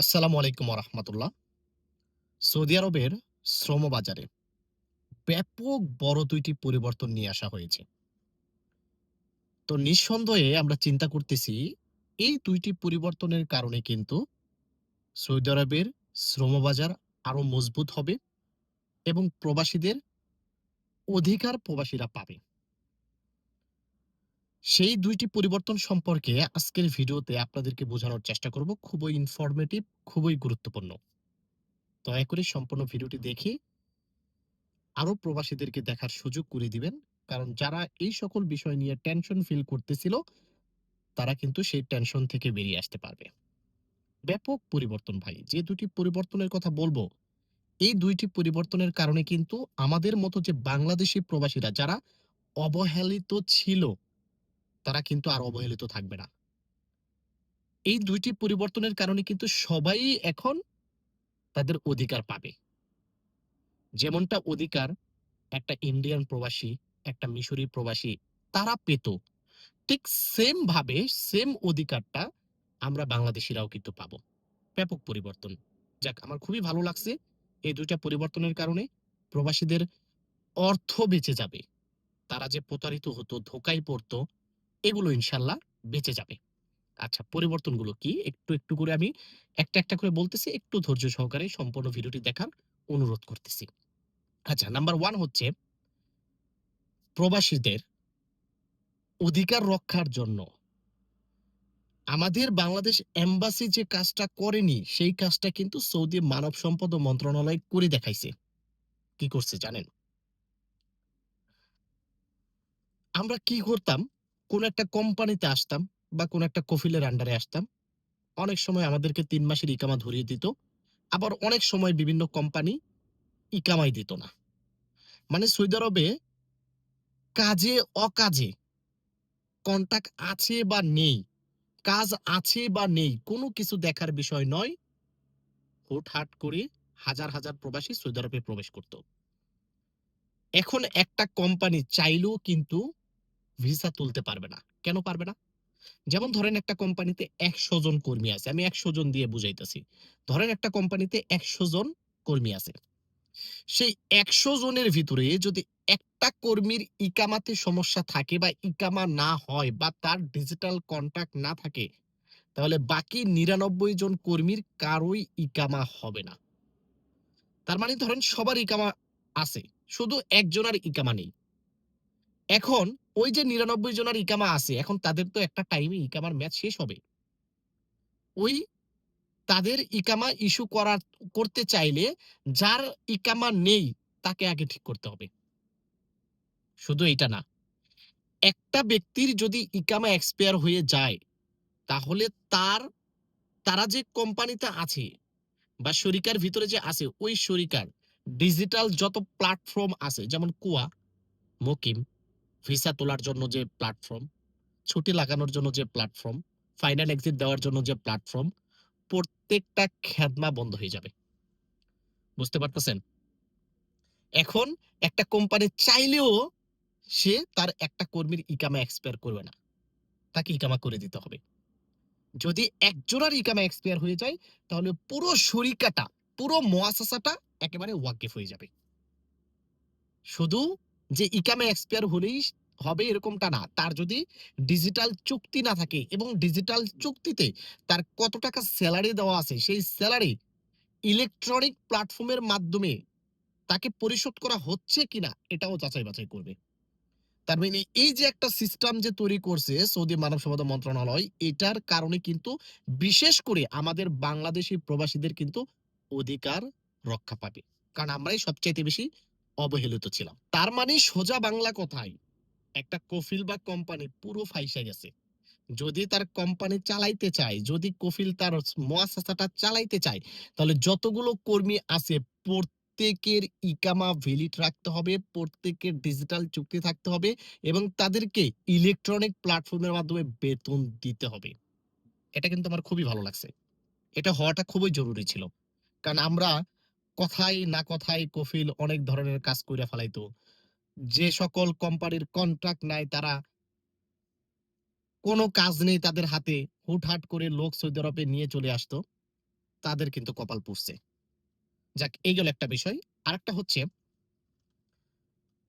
আসসালামু আলাইকুম রহমতুল্লাহ সৌদি আরবের শ্রম বাজারে ব্যাপক বড় দুইটি পরিবর্তন নিয়ে আসা হয়েছে। তো নিঃসন্দেহে আমরা চিন্তা করতেছি, এই দুইটি পরিবর্তনের কারণে কিন্তু সৌদি আরবের শ্রমবাজার আরও মজবুত হবে এবং প্রবাসীদের অধিকার প্রবাসীরা পাবে। সেই দুইটি পরিবর্তন সম্পর্কে আজকের ভিডিওতে আপনাদেরকে বোঝানোর চেষ্টা করব। খুবই ইনফরমেটিভ খুবই গুরুত্বপূর্ণ। দয়া করে সম্পূর্ণ ভিডিওটি দেখে আরও প্রবাসীদেরকে দেখার সুযোগ করে দিবেন। কারণ যারা এই সকল বিষয় নিয়ে টেনশন ফিল করতেছিল, তারা কিন্তু সেই টেনশন থেকে বেরিয়ে আসতে পারবে। ব্যাপক পরিবর্তন ভাই, যে দুটি পরিবর্তনের কথা বলব, এই দুইটি পরিবর্তনের কারণে কিন্তু আমাদের মতো যে বাংলাদেশি প্রবাসীরা, যারা অবহেলিত ছিল তারা কিন্তু আর অবহেলিত থাকবে না। এই দুইটি পরিবর্তনের কারণে কিন্তু সবাই এখন তাদের অধিকার পাবে। যেমনটা অধিকার একটা ইন্ডিয়ান প্রবাসী, একটা মিশরি প্রবাসী, তারা পেত। ঠিক সেম ভাবে সেম অধিকারটা আমরা বাংলাদেশিরাও কিন্তু পাব। ব্যাপক পরিবর্তন। যাক, আমার খুবই ভালো লাগছে এই দুইটা পরিবর্তনের কারণে প্রবাসীদের অর্থ বেঁচে যাবে। তারা যে প্রতারিত হতো, ধোকায় পড়তো এগুলো ইনশাল্লাহ বেঁচে যাবে। আচ্ছা পরিবর্তনগুলো কি? একটু একটু করে আমি একটা একটা করে বলতেছি, একটু ধৈর্য সহকারে সম্পূর্ণ ভিডিওটি দেখার অনুরোধ করতেছি। আচ্ছা নাম্বার ওয়ান হচ্ছে প্রবাসীদের অধিকার রক্ষার জন্য। আমাদের বাংলাদেশ এম্বাসি যে কাজটা করেনি, সেই কাজটা কিন্তু সৌদি মানব সম্পদ মন্ত্রণালয় করে দেখাইছে। কি করছে জানেন? আমরা কি করতাম? কোন একটা কোম্পানিতে আসতাম বা কোন একটা কফিলের আন্ডারে আসতাম। অনেক সময় আমাদেরকে তিন মাসের ইকামা ধরিয়ে দিত। আবার অনেক সময় বিভিন্ন কোম্পানি ইকামাই দিত না। মানে সৌদি আরবে কাজে অকাজে কন্টাক্ট আছে বা নেই, কাজ আছে বা নেই, কোনো কিছু দেখার বিষয় নয়। হুটহাট করে হাজার হাজার প্রবাসী সৌদি আরবে প্রবেশ করত। এখন একটা কোম্পানি চাইলেও কিন্তু ভিসা তুলতে পারবে না। কেন পারবে না? যেমন ধরেন একটা কোম্পানিতে একশো জন কর্মী আছে, আমি একশো জন দিয়ে বুঝাইতেছি। ধরেন একটা কোম্পানিতে একশো জন কর্মী আছে। সেই একশো জনের ভিতরে যদি একটা কর্মীর ইকামাতে সমস্যা থাকে বা ইকামা না হয় বা তার ডিজিটাল কন্ট্যাক্ট না থাকে, তাহলে বাকি নিরানব্বই জন কর্মীর কারোই ইকামা হবে না। তার মানে ধরেন সবার ইকামা আছে, শুধু একজনের ইকামা নেই। এখন ওই যে নিরানব্বই জনের ইকামা আছে, এখন তাদের তো একটা টাইমে ইকামার ম্যাচ শেষ হবে। ওই তাদের ইকামা ইস্যু করার, করতে চাইলে যার ইকামা নেই, তাকে আগে ঠিক করতে হবে। শুধু এটা না। একটা ব্যক্তির যদি ইকামা এক্সপায়ার হয়ে যায়, তাহলে তার, তারা যে কোম্পানিতে আছে বা শরিকার ভিতরে যে আছে, ওই শরিকার ডিজিটাল যত প্ল্যাটফর্ম আছে, যেমন কুয়া, মকিম ভিসা তোলার জন্য যে প্ল্যাটফর্ম ছুটি লাগানোর জন্য যে প্ল্যাটফর্ম ফাইনাল এক্সিট দেওয়ার জন্য যে প্ল্যাটফর্ম প্রত্যেকটা খেদমা বন্ধ হয়ে যাবে। বুঝতে পারতেছেন? এখন একটা কোম্পানি চাইলেও সে তার একটা কর্মীর ইকামা এক্সপায়ার করবে না। তাকে ইকামা করে দিতে হবে। যদি একজনের ইকামা এক্সপায়ার হয়ে যায়, তাহলে পুরো শরিকাটা, পুরো মোয়াসাসাটা একেবারে ওয়াকিফ হয়ে যাবে। শুধু যে ইকামা এক্সপায়ার হলেই হবে এরকমটা না। তার যদি ডিজিটাল চুক্তি না থাকে এবং ডিজিটাল চুক্তিতে তার কত টাকা স্যালারি দেওয়া আছে, সেই স্যালারি ইলেকট্রনিক প্ল্যাটফর্মের মাধ্যমে তাকে পরিশোধ করা হচ্ছে কিনা, এটাও যাচাই বাছাই করবে। তার মানে এই যে একটা সিস্টেম যে তৈরি করছে সৌদি মানব সম্পদ মন্ত্রণালয়, এটার কারণে কিন্তু বিশেষ করে আমাদের বাংলাদেশি প্রবাসীদের কিন্তু অধিকার রক্ষা পাবে। কারণ আমরাই সবচাইতে বেশি অবহেলিত ছিলাম। তার মানে সোজা বাংলা কথায়? একটা কফিল বা কোম্পানি পুরো ফাইসা গেছে। যদি তার কোম্পানি চালাইতে চায়, যদি কফিল তার মোয়াসাসাটা চালাইতে চায়, তাহলে যতগুলো কর্মী আছে, প্রত্যেকের ইকামা ভ্যালিড রাখতে হবে, প্রত্যেকের ডিজিটাল চুক্তি থাকতে হবে এবং তাদেরকে ইলেকট্রনিক প্ল্যাটফর্মের মাধ্যমে বেতন দিতে হবে। এটা কিন্তু আমার খুবই ভালো লাগছে। এটা হওয়াটা খুবই জরুরি ছিল। কারণ আমরা কথায় না কথায় কফিল অনেক ধরনের কাজ করে ফেলাইতো যে সকল কোম্পানির কন্ট্রাক্ট নাই, তারা কোনো কাজ নেই তাদের হাতে, হুটহাট করে লোক সৌদি আরবে নিয়ে চলে আসতো, তাদের কিন্তু কপাল পুড়ছে। যাক, এই গেল একটা বিষয়। আরেকটা হচ্ছে,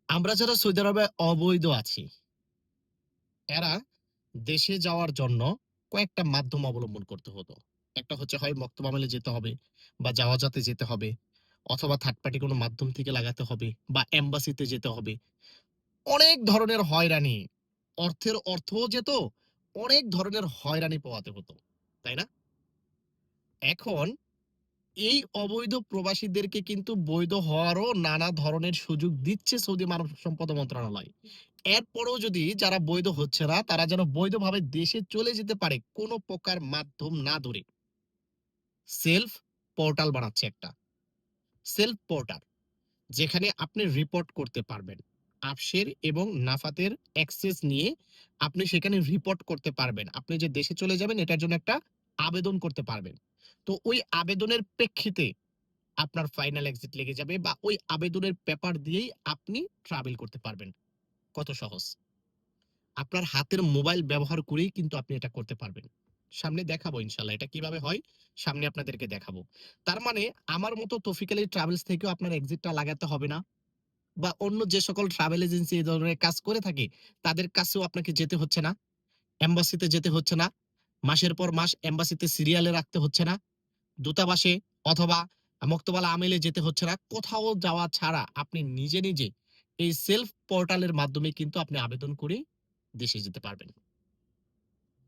আমরা যারা সৌদি আরবে অবৈধ আছি, এরা দেশে যাওয়ার জন্য কয়েকটা মাধ্যম অবলম্বন করতে হতো। একটা হচ্ছে হয় মক্তব আমলে যেতে হবে বা জাওয়াজাতে যেতে হবে অথবা থার্ড পার্টি কোনো মাধ্যম থেকে লাগাতে হবে বা এম্বাসিতে যেতে হবে। অনেক ধরনের হয়রানি, অর্থের অর্থও যেত, অনেক ধরনের হয়রানি পোহাতে হতো। তাই না? এখন এই অবৈধ প্রবাসীদেরকে কিন্তু বৈধ হওয়ারও নানা ধরনের সুযোগ দিচ্ছে সৌদি মানব সম্পদ মন্ত্রণালয়। এরপরেও যদি যারা বৈধ হচ্ছে না তারা যেন বৈধভাবে দেশে চলে যেতে পারে কোনো প্রকার মাধ্যম না ধরে। সেলফ পোর্টাল বানাচ্ছে একটা। সেলফ পোর্টাল, যেখানে আপনি রিপোর্ট করতে পারবেন। আফসের এবং নাফাতের অ্যাক্সেস নিয়ে আপনি সেখানে রিপোর্ট করতে পারবেন। আপনি যে দেশে চলে যাবেন, এটার জন্য একটা আবেদন করতে পারবেন। তো ওই আবেদনের প্রেক্ষিতে আপনার ফাইনাল এক্সিট লেগে যাবে বা ওই আবেদনের পেপার দিয়েই আপনি ট্রাভেল করতে পারবেন। কত সহজ। আপনার হাতের মোবাইল ব্যবহার করেই কিন্তু আপনি এটা করতে পারবেন। সামনে দেখাবো ইনশাআল্লাহ এটা কীভাবে হয় সামনে আপনাদেরকে দেখাবো। তার মানে আমার মতো তৌফিক আলী ট্রাভেলস থেকেও আপনার এক্সিটটা লাগাতে হবে না। বা অন্য যে সকল ট্রাভেল এজেন্সি এই ধরনের কাজ করে থাকে তাদের কাছেও আপনাকে যেতে হচ্ছে না। এম্বাসিতে যেতে হচ্ছে না। মাসের পর মাস এম্বাসিতে সিরিয়ালে রাখতে হচ্ছে না। দূতাবাসে অথবা মক্তবালা আমেলে যেতে হচ্ছে না। কোথাও যাওয়া ছাড়া আপনি নিজে, নিজে এই সেলফ পোর্টালের মাধ্যমে কিন্তু আপনি আবেদন করে দেশে যেতে পারবেন।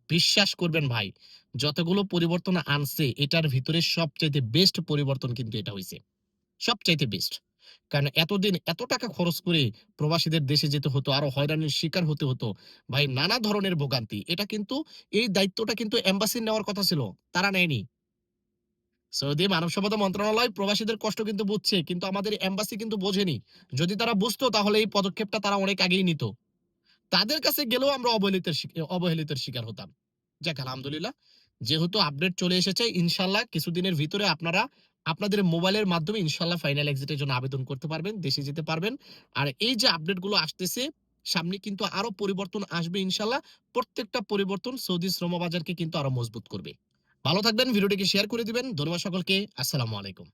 বিশ্বাস করবেন ভাই, যতগুলো পরিবর্তন আনছে এটার ভিতরে সবচাইতে বেস্ট পরিবর্তন কিন্তু এটা হইছে। সবচাইতে বেস্ট। কারণ এতদিন এত টাকা খরচ করে প্রবাসীদের দেশে যেতে হতো, আরও হয়রানির শিকার হতে হতো। ভাই নানা ধরনের ভোগান্তি। এটা কিন্তু এই দায়িত্বটা কিন্তু এম্বাসির নেওয়ার কথা ছিল। তারা নেয়নি। সৌদি মানব সম্পদ মন্ত্রণালয় প্রবাসীদের কষ্ট কিন্তু বুঝছে। কিন্তু আমাদের এম্বাসি কিন্তু বোঝেনি। যদি তারা বুঝতো তাহলে এই পদক্ষেপটা তারা অনেক আগেই নিত। তাদের কাছে গেলেও আমরা অবহেলিতের অবহেলিতের শিকার হতাম। যাক আলহামদুলিল্লাহ। যেহেতু আপডেট চলে এসেছে ইনশাআল্লাহ কিছুদিনের ভিতরে আপনারা আপনাদের মোবাইলের মাধ্যমে ইনশাল্লাহ ফাইনাল এক্সিট এর জন্য আবেদন করতে পারবেন, দেশে যেতে পারবেন। আর এই যে আপডেটগুলো আসতেছে সামনে কিন্তু আরও পরিবর্তন আসবে ইনশাল্লাহ প্রত্যেকটা পরিবর্তন সৌদি শ্রম বাজারকে কিন্তু আরও মজবুত করবে। ভালো থাকবেন, ভিডিওটিকে শেয়ার করে দিবেন। ধন্যবাদ সকলকে। আসসালামু আলাইকুম।